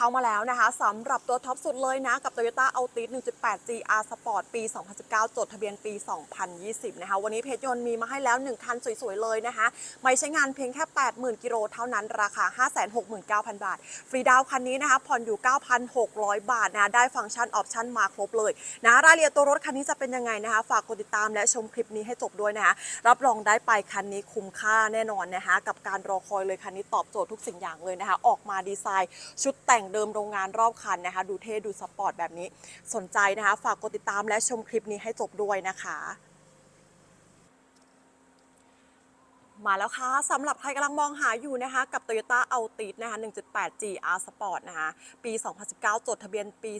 เข้ามาแล้วนะคะสำหรับตัวท็อปสุดเลยนะ กับ Toyota Altis 1.8 GR Sport ปี 2019 จดทะเบียนปี 2020 นะคะ วันนี้เพชรยนต์มีมาให้แล้ว 1 คันสวย ๆ เลยนะคะ ไม่ใช้งานเพียงแค่ 80,000 กิโลเท่านั้นราคา 569,000 บาท ฟรีดาวคันนี้นะคะ ผ่อนอยู่ 9,600 บาทนะ ได้ฟังก์ชันออปชั่นมาครบเลยนะรายละเอียดตัวรถคันนี้จะเป็นยังไงนะคะ ฝากกดติดตามและชมคลิปนี้ให้จบด้วยนะคะ รับรองได้ไปคันนี้คุ้มค่าแน่นอนนะคะ กับการรอคอยเลยคันนี้ตอบโจทย์ทุกสิ่งอย่างเลยนะคะ ออกมาดีไซน์ชุดแต่งเดิมโรงงานรอบคันนะคะ ดูเท่ดูสปอร์ตแบบนี้ สนใจนะคะ ฝากกดติดตามและชมคลิปนี้ให้จบด้วยนะคะ มาแล้วค่ะสำหรับใครกำลังมองหาอยู่นะคะกับ Toyota Altis นะคะ 1.8 GR Sport นะคะปี 2019 จดทะเบียนปี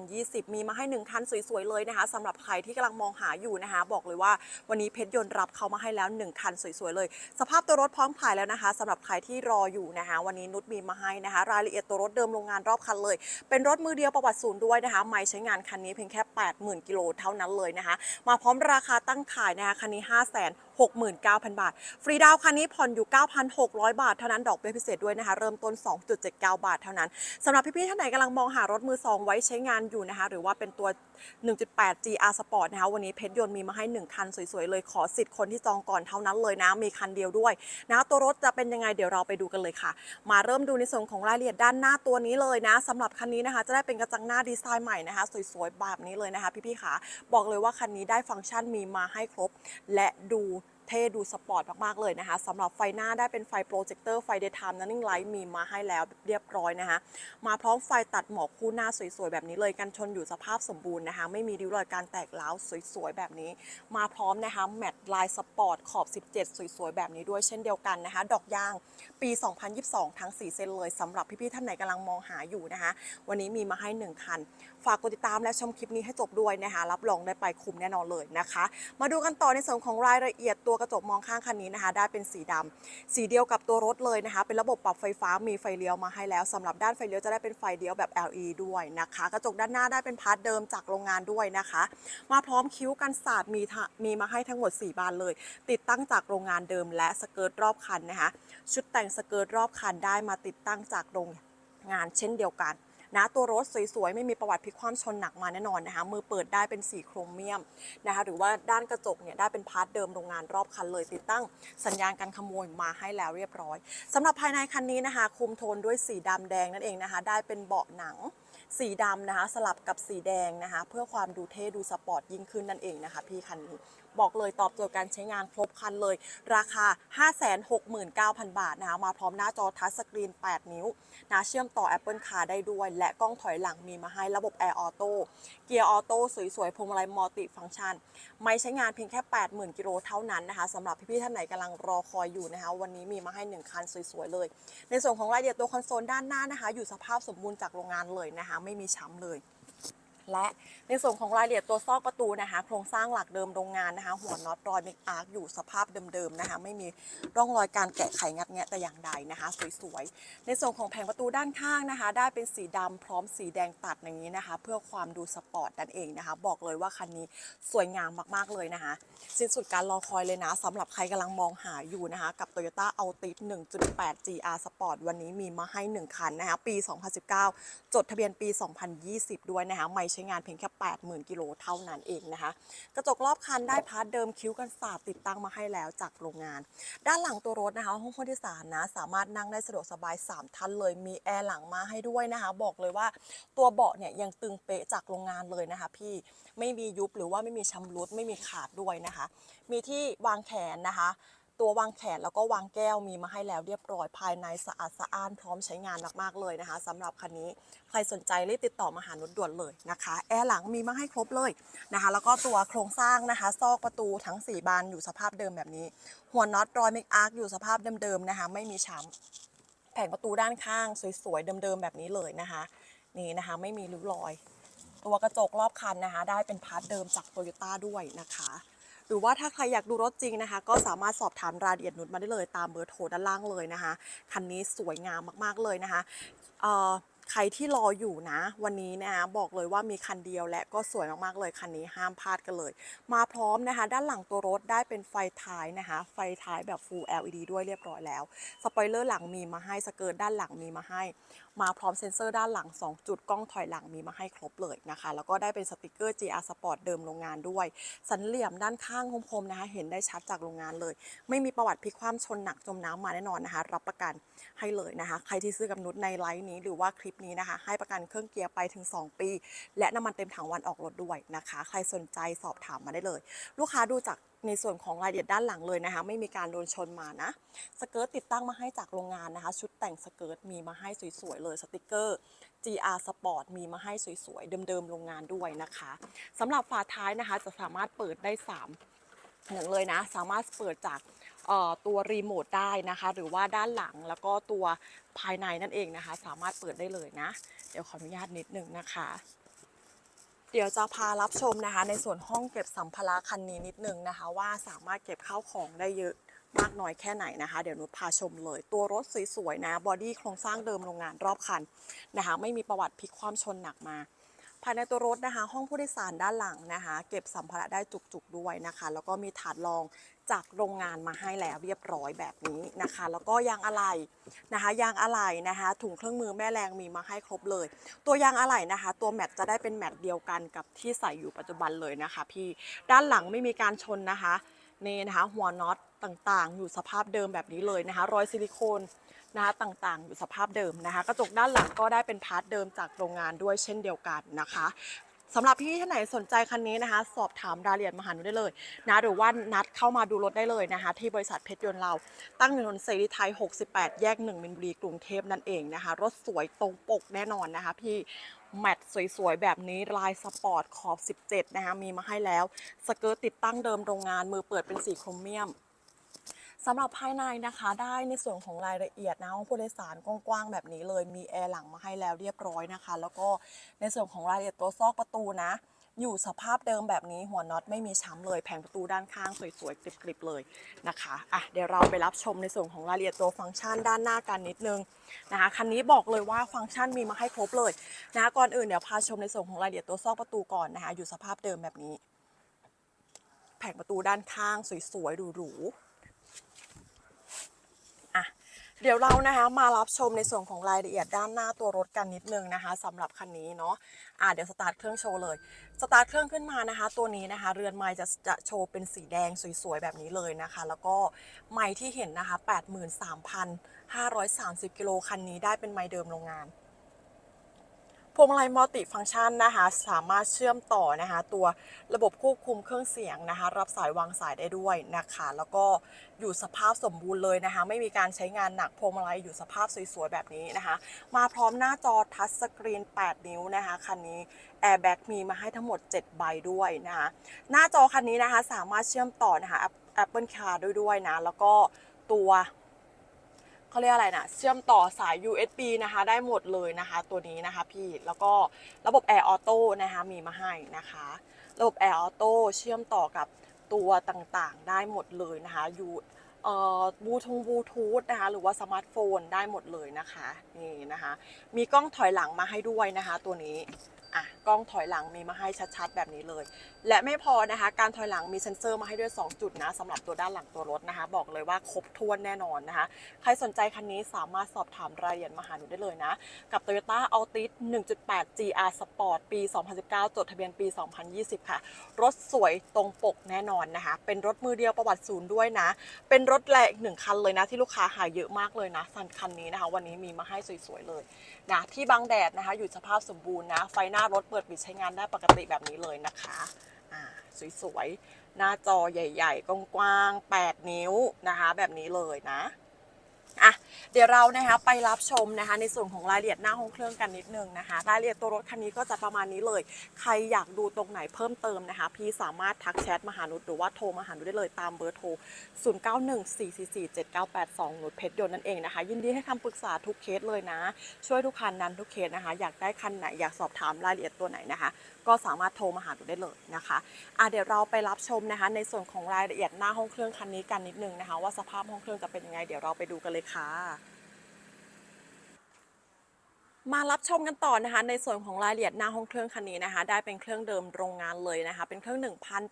2020 มีมาให้ 1 คันสวยๆ เลยนะคะสำหรับใครที่กำลังมองหาอยู่นะคะ บอกเลยว่าวันนี้เพชรยนต์รับเขามาให้แล้ว 1 คันสวยๆ เลย สภาพตัวรถพร้อมขายแล้วนะคะสำหรับใครที่รออยู่นะคะ วันนี้นุชมีมาให้นะคะ รายละเอียดตัวรถเดิมโรงงานรอบคันเลย เป็นรถมือเดียวประวัติศูนย์ด้วยนะคะไม่ใช้งานคันนี้เพียงแค่ 80,000 กิโลเท่านั้นเลยนะคะ มาพร้อมราคาตั้งขายนะคะคันนี้ 5 6 9 0 0 0 บาทฟรีดาวคันนี้ผ่อนอยู่ 9,600 บาทเท่านั้นดอกเบี้ยพิเศษด้วยนะคะ เริ่มต้น 2.79 บาทเท่านั้นสำหรับพี่ๆท่านไหนกำลังมองหารถมือสองไว้ใช้งานอยู่นะคะ หรือว่าเป็นตัว 1.8 GR Sport นะคะ วันนี้เพชรยนต์มีมาให้ 1 คันสวยๆ เลยขอสิทธิ์คนที่จองก่อนเท่านั้นเลยนะ มีคันเดียวด้วยนะตัวรถจะเป็นยังไงเดี๋ยวเราไปดูกันเลยค่ะ มาเริ่มดูในส่วนของรายละเอียดด้านหน้าตัวนี้เลยนะสำหรับคันนี้นะคะ จะได้เป็นกระจังหน้าดีไซน์ใหม่นะคะสวยๆแบบนี้เลยนะคะ พี่ๆค่ะบอกเลยว่าคันนี้ได้ฟังก์ชันมีมาให้ครบ และดู เท่ดูสปอร์ตมากๆเลยนะคะสำหรับไฟหน้าได้เป็นไฟโปรเจคเตอร์ไฟเดย์ไทม์นันนิ่งไลท์มีมาให้แล้วเรียบร้อยนะคะ มาพร้อมไฟตัดหมอกคู่หน้าสวยๆ แบบนี้เลยกันชนอยู่สภาพสมบูรณ์นะคะ ไม่มีริ้วรอยการแตกร้าวสวยๆ แบบนี้ มาพร้อมนะคะแมตต์ลายสปอร์ตขอบ 17 สวยๆ แบบนี้ด้วยเช่นเดียวกันนะคะ ดอกยางปี 2022 ทั้ง 4เส้นเลยสำหรับพี่ๆท่านไหนกำลังมองหาอยู่นะคะ วันนี้มีมาให้ 1 คัน ฝากกดติดตามและชมคลิปนี้ให้จบด้วยนะคะ รับรองได้ไปคุ้มแน่นอนเลยนะคะ มาดูกันต่อในส่วนของรายละเอียดตัวกระจกมองข้างคันนี้นะคะ ได้เป็นสีดำสีเดียวกับตัวรถเลยนะคะ เป็นระบบปรับไฟฟ้ามีไฟเลี้ยวมาให้แล้วสำหรับด้านไฟเลี้ยวจะได้เป็นไฟเลี้ยวแบบ LED ด้วยนะคะ กระจกด้านหน้าได้เป็นพาร์ทเดิมจากโรงงานด้วยนะคะ มาพร้อมคิ้วกันสาดมีมีมาให้ทั้งหมด 4 บานเลย ติดตั้งจากโรงงานเดิมและสเกิร์ตรอบคันนะคะ ชุดแต่งสเกิร์ตรอบคันได้มาติดตั้งจากโรงงานเช่นเดียวกัน นะตัวรถสวยๆ ไม่มีประวัติพลิกคว่ำชนหนักมาแน่นอนนะคะมือเปิดได้เป็นสีโครเมียมนะคะหรือว่าด้านกระจกเนี่ยได้เป็นพาร์ทเดิมโรงงานรอบคันเลยติดตั้งสัญญาณการขโมยมาให้แล้วเรียบร้อยสำหรับภายในคันนี้นะคะคุมโทนด้วยสีดำแดงนั่นเองนะคะได้เป็นเบาะหนังสีดำนะคะสลับกับสีแดงนะคะ เพื่อความดูเท่ดูสปอร์ตยิ่งขึ้นนั่นเองนะคะ พี่คันนี้บอกเลยตอบโจทย์การใช้งานครบครันเลย ราคา 569,000 บาทนะคะมาพร้อมหน้าจอทัชสกรีน 8 นิ้วนะเชื่อมต่อ Apple Car ได้ด้วย และกล้องถอยหลังมีมาให้ระบบ Air Auto เกียร์ออโต้สวยๆพวงมาลัยมัลติฟังก์ชัน ไม่ใช้งานเพียงแค่ 80,000 กิโลเท่านั้นนะคะสำหรับพี่ๆท่านไหนกำลังรอคอยอยู่นะคะวันนี้มีมาให้ 1 คันสวยๆเลย ในส่วนของรายละเอียดตัวคอนโซลด้านหน้านะคะ อยู่สภาพสมบูรณ์จากโรงงานเลยนะคะไม่มีช้ำเลย และในส่วนของรายละเอียดตัวซอกประตูนะคะ โครงสร้างหลักเดิมโรงงานนะคะ หัวน็อตรอยเมกอาร์คอยู่สภาพเดิมๆนะคะ ไม่มีร่องรอยการแกะไขงัดแงะแต่อย่างใดนะคะ สวยๆ ในส่วนของแผงประตูด้านข้างนะคะ ได้เป็นสีดำพร้อมสีแดงตัดอย่างนี้นะคะ เพื่อความดูสปอร์ตนั่นเองนะคะ บอกเลยว่าคันนี้สวยงามมากๆเลยนะคะ สิ้นสุดการรอคอยเลยนะสำหรับใครกำลังมองหาอยู่นะคะ กับ Toyota Altis 1.8 GR Sport วันนี้มีมาให้ 1 คันนะคะ ปี 2019 จดทะเบียนปี 2020 ด้วยนะคะไม่ใช้งานเพียงแค่ 80,000 กิโลเท่านั้นเองนะคะ กระจกรอบคันได้พาร์ทเดิมคิ้วกันสาดติดตั้งมาให้แล้วจากโรงงาน ด้านหลังตัวรถนะคะห้องผู้โดยสารนะสามารถนั่งได้สะดวกสบาย 3 ท่านเลยมีแอร์หลังมาให้ด้วยนะคะ บอกเลยว่าตัวเบาะเนี่ยยังตึงเป๊ะจากโรงงานเลยนะคะ พี่ไม่มียุบหรือว่าไม่มีชำรุดไม่มีขาดด้วยนะคะ มีที่วางแขนนะคะ ตัววางแขนแล้วก็วางแก้วมีมาให้แล้วเรียบร้อยภายในสะอาดสะอ้านพร้อมใช้งานมากๆเลยนะคะสำหรับคันนี้ใครสนใจรีบติดต่อมาหานุชด่วนเลยนะคะแอร์หลังมีมาให้ครบเลยนะคะ แล้วก็ตัวโครงสร้างนะคะ ซอกประตูทั้ง 4 บานอยู่สภาพเดิมแบบนี้ หัวน็อตรอยเมกอาร์คอยู่สภาพเดิมๆนะคะ ไม่มีช้ำแผงประตูด้านข้างสวยๆเดิมๆแบบนี้เลยนะคะนี่นะคะไม่มีริ้วรอย ตัวกระจกรอบคันนะคะ ได้เป็นพาร์ทเดิมจากโตโยต้าด้วยนะคะ หรือว่าถ้าใครอยากดูรถจริงนะคะ ก็สามารถสอบถามรายละเอียดนุชมาได้เลยตามเบอร์โทรด้านล่างเลยนะคะ คันนี้สวยงามมากๆเลยนะคะใครที่รออยู่นะ วันนี้นะคะบอกเลยว่ามีคันเดียวและก็สวยมากๆเลยคันนี้ห้ามพลาดกันเลย มาพร้อมนะคะ ด้านหลังตัวรถได้เป็นไฟท้ายนะคะ ไฟท้ายแบบ Full LED ด้วยเรียบร้อยแล้ว สปอยเลอร์หลังมีมาให้สเกิร์ตด้านหลังมีมาให้ มาพร้อมเซ็นเซอร์ด้านหลัง 2 จุดกล้องถอยหลังมีมาให้ครบเลยนะคะ แล้วก็ได้เป็นสติกเกอร์ GR Sport เดิมโรงงานด้วย สันเหลี่ยมด้านข้างคมๆนะคะ เห็นได้ชัดจากโรงงานเลย ไม่มีประวัติพลิกคว่ำชนหนักจมน้ำมาแน่นอนนะคะ รับประกันให้เลยนะคะ ใครที่ซื้อกับนุชในไลฟ์นี้หรือว่าคลิปนี้นะคะ ให้ประกันเครื่องเกียร์ไปถึง 2 ปี และน้ำมันเต็มถังวันออกรถด้วยนะคะ ใครสนใจสอบถามมาได้เลย ลูกค้าดูจาก ในส่วนของรายละเอียดด้านหลังเลยนะคะ ไม่มีการโดนชนมานะ สเกิร์ตติดตั้งมาให้จากโรงงานนะคะ ชุดแต่งสเกิร์ตมีมาให้สวยๆเลยสติกเกอร์ GR Sport มีมาให้สวยๆ เดิมๆโรงงานด้วยนะคะสำหรับฝาท้ายนะคะจะสามารถเปิดได้ 3 อย่างเลยนะ สามารถเปิดจากตัวรีโมทได้นะคะ หรือว่าด้านหลังแล้วก็ตัวภายในนั่นเองนะคะ สามารถเปิดได้เลยนะ เดี๋ยวขออนุญาตนิดนึงนะคะ เดี๋ยวจะพารับชมนะคะ ในส่วนห้องเก็บสัมภาระคันนี้นิดนึงนะคะ ว่าสามารถเก็บข้าวของได้เยอะมากน้อยแค่ไหนนะคะ เดี๋ยวนุชพาชมเลย ตัวรถสวยๆนะบอดี้โครงสร้างเดิมโรงงานรอบคันนะคะ ไม่มีประวัติพลิกความชนหนักมา ภายในตัวรถนะคะ ห้องผู้โดยสารด้านหลังนะคะ เก็บสัมภาระได้จุกๆด้วยนะคะ แล้วก็มีถาดรองจากโรงงานมาให้แล้วเรียบร้อยแบบนี้นะคะ แล้วก็ยางอะไหล่นะคะยางอะไหล่นะคะ ถุงเครื่องมือแม่แรงมีมาให้ครบเลย ตัวยางอะไหล่นะคะ ตัวแมตจะได้เป็นแมตเดียวกันกับที่ใส่อยู่ปัจจุบันเลยนะคะ พี่ด้านหลังไม่มีการชนนะคะ นี่นะคะหัวน็อตต่างๆ อยู่สภาพเดิมแบบนี้เลยนะคะรอยซิลิโคนนะคะต่างๆ อยู่สภาพเดิมนะคะ กระจกด้านหลังก็ได้เป็นพาร์ทเดิมจากโรงงานด้วยเช่นเดียวกันนะคะ สำหรับพี่ท่านไหนสนใจคันนี้นะคะ สอบถามรายละเอียดมาหาหนูได้เลยนะหรือว่านัดเข้ามาดูรถได้เลยนะคะ ที่บริษัทเพชรยนต์เรา ตั้งอยู่ถนนเสรีไทย 68 แยก 1 มินบุรีกรุงเทพนั่นเองนะคะ รถสวยตรงปกแน่นอนนะคะพี่แมทสวยๆ แบบนี้ลายสปอร์ตขอบ 17 นะคะมีมาให้แล้ว สเกิร์ตติดตั้งเดิมโรงงานมือเปิดเป็นสีโครเมียม สำหรับภายในนะคะ ได้ในส่วนของรายละเอียดนะห้องผู้โดยสารกว้างๆแบบนี้เลยมีแอร์หลังมาให้แล้วเรียบร้อยนะคะ แล้วก็ในส่วนของรายละเอียดตัวซอกประตูนะ อยู่สภาพเดิมแบบนี้หัวน็อตไม่มีช้ำเลยแผงประตูด้านข้างสวยๆกริบๆเลยนะคะอะเดี๋ยวเราไปรับชมในส่วนของรายละเอียดตัวฟังก์ชันด้านหน้ากันนิดนึงนะคะคันนี้บอกเลยว่าฟังก์ชันมีมาให้ครบเลยนะก่อนอื่นเดี๋ยวพาชมในส่วนของรายละเอียดตัวซอกประตูก่อนนะคะอยู่สภาพเดิมแบบนี้ แผงประตูด้านข้างสวยๆหรูๆ เดี๋ยวเรานะคะมารับชมในส่วนของรายละเอียดด้านหน้าตัวรถกันนิดนึงนะคะสำหรับคันนี้เนาะอ่าเดี๋ยวสตาร์ทเครื่องโชว์เลยสตาร์ทเครื่องขึ้นมานะคะ ตัวนี้นะคะ เรือนไม้จะจะโชว์เป็นสีแดงสวยๆแบบนี้เลยนะคะ แล้วก็ไม้ที่เห็นนะคะ 83,530กิโลคันนี้ได้เป็นไม้เดิมโรงงาน วงมาลัยมัลติฟังก์ชันนะคะ สามารถเชื่อมต่อนะคะ ตัวระบบควบคุมเครื่องเสียงนะคะ รับสายวางสายได้ด้วยนะคะ แล้วก็อยู่สภาพสมบูรณ์เลยนะคะ ไม่มีการใช้งานหนักพวงมาลัยอยู่สภาพสวยๆแบบนี้นะคะ มาพร้อมหน้าจอทัชสกรีน 8 นิ้วนะคะคันนี้แอร์แบ็กมีมาให้ทั้งหมด 7 ใบด้วยนะคะ หน้าจอคันนี้นะคะสามารถเชื่อมต่อนะคะ Apple Car ด้วยด้วยนะ แล้วก็ตัว เขาเรียกอะไรนะเชื่อมต่อสาย USB นะคะได้หมดเลยนะคะ ตัวนี้นะคะพี่แล้วก็ระบบ Air Auto นะคะมีมาให้นะคะ ระบบ Air Auto เชื่อมต่อกับตัวต่างๆ ได้หมดเลยนะคะอยู่เอ่อบูทูธบลูทูธนะคะหรือว่าสมาร์ทโฟนได้หมดเลยนะคะนี่นะคะ มีกล้องถอยหลังมาให้ด้วยนะคะ ตัวนี้ อะกล้องถอยหลังมีมาให้ชัดๆ แบบนี้เลย และไม่พอนะคะ การถอยหลังมีเซ็นเซอร์มาให้ด้วย 2 จุดนะสำหรับตัวด้านหลังตัวรถนะคะ บอกเลยว่าครบถ้วนแน่นอนนะคะ ใครสนใจคันนี้สามารถสอบถามรายละเอียดมาหาหนูได้เลยนะ กับ Toyota Altis 1.8 GR Sport ปี 2019 จดทะเบียนปี 2020 ค่ะ รถสวยตรงปกแน่นอนนะคะ เป็นรถมือเดียวประวัติศูนย์ด้วยนะ เป็นรถแรงอีกหนึ่งคันเลยนะ ที่ลูกค้าหายเยอะมากเลยนะสันคันนี้นะคะ วันนี้มีมาให้สวยๆเลยนะที่บังแดดนะคะ อยู่สภาพสมบูรณ์นะไฟหน้ารถเปิดปิดใช้งานได้ปกติแบบนี้เลยนะคะอ่าสวยๆ หน้าจอใหญ่ ๆ กว้างๆ8นิ้วนะคะ แบบนี้เลยนะอะ เดี๋ยวเรานะคะไปรับชมนะคะ ในส่วนของรายละเอียดหน้าห้องเครื่องกันนิดนึงนะคะ รายละเอียดตัวรถคันนี้ก็จะประมาณนี้เลย ใครอยากดูตรงไหนเพิ่มเติมนะคะ พี่สามารถทักแชทมาหานุชหรือว่าโทรมาหานุชได้เลยตามเบอร์โทร 0914447982นุชเพชรยนต์นั่นเองนะคะ ยินดีให้คำปรึกษาทุกเคสเลยนะ ช่วยทุกคันนั้นทุกเคสนะคะ อยากได้คันไหนอยากสอบถามรายละเอียดตัวไหนนะคะ ก็สามารถโทรมาหานุชได้เลยนะคะอะเดี๋ยวเราไปรับชมนะคะ ในส่วนของรายละเอียดหน้าห้องเครื่องคันนี้กันนิดนึงนะคะ ว่าสภาพห้องเครื่องจะเป็นยังไงเดี๋ยวเราไปดูกันเลยค่ะ다 มารับชมกันต่อนะคะ ในส่วนของรายละเอียดหน้าห้องเครื่องคันนี้นะคะ ได้เป็นเครื่องเดิมโรงงานเลยนะคะ เป็นเครื่อง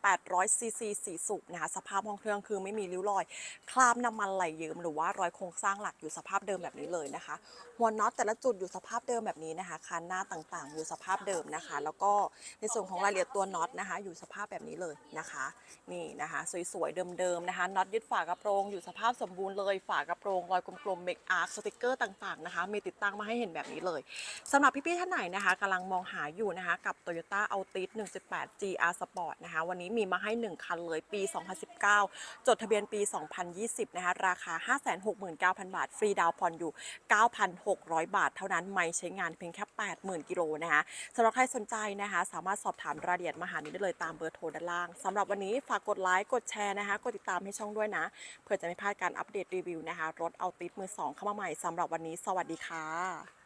1,800ซีซีสีสูบนะคะ สภาพห้องเครื่องคือไม่มีริ้วรอย คราบน้ำมันไหลเยิ้มหรือว่ารอยโครงสร้างหลักอยู่สภาพเดิมแบบนี้เลยนะคะหัวน็อตแต่ละจุดอยู่สภาพเดิมแบบนี้นะคะคันหน้าต่างๆ อยู่สภาพเดิมนะคะ แล้วก็ในส่วนของรายละเอียดตัวน็อตนะคะ อยู่สภาพแบบนี้เลยนะคะ นี่นะคะ สวยๆเดิมๆนะคะน็อตยึดฝากระโปรงอยู่สภาพสมบูรณ์เลยฝากระโปรงรอยกลมๆเมกอาร์สติกเกอร์ต่างๆนะคะ มีติดตั้งมาให้เห็นแบบนี้เลยสำหรับพี่ๆท่านไหนนะคะกำลังมองหาอยู่นะคะกับ Toyota Altis 1.8 GR Sport นะคะวันนี้มีมาให้ 1 คันเลยปี 2019 จดทะเบียนปี 2020 นะคะราคา 569,000 บาท ฟรีดาวน์ผ่อนอยู่ 9,600 บาท เท่านั้นไม่ใช้งานเพียงแค่ 80,000 กิโลนะคะสำหรับใครสนใจนะคะ สามารถสอบถามรายละเอียดมาหานี้ได้เลยตามเบอร์โทรด้านล่างสำหรับวันนี้ฝากกดไลค์กดแชร์นะคะกดติดตามให้ช่องด้วยนะเพื่อจะไม่พลาดการอัปเดตรีวิวนะคะรถเอาติดมือสองเข้ามาใหม่สำหรับวันนี้สวัสดีค่ะ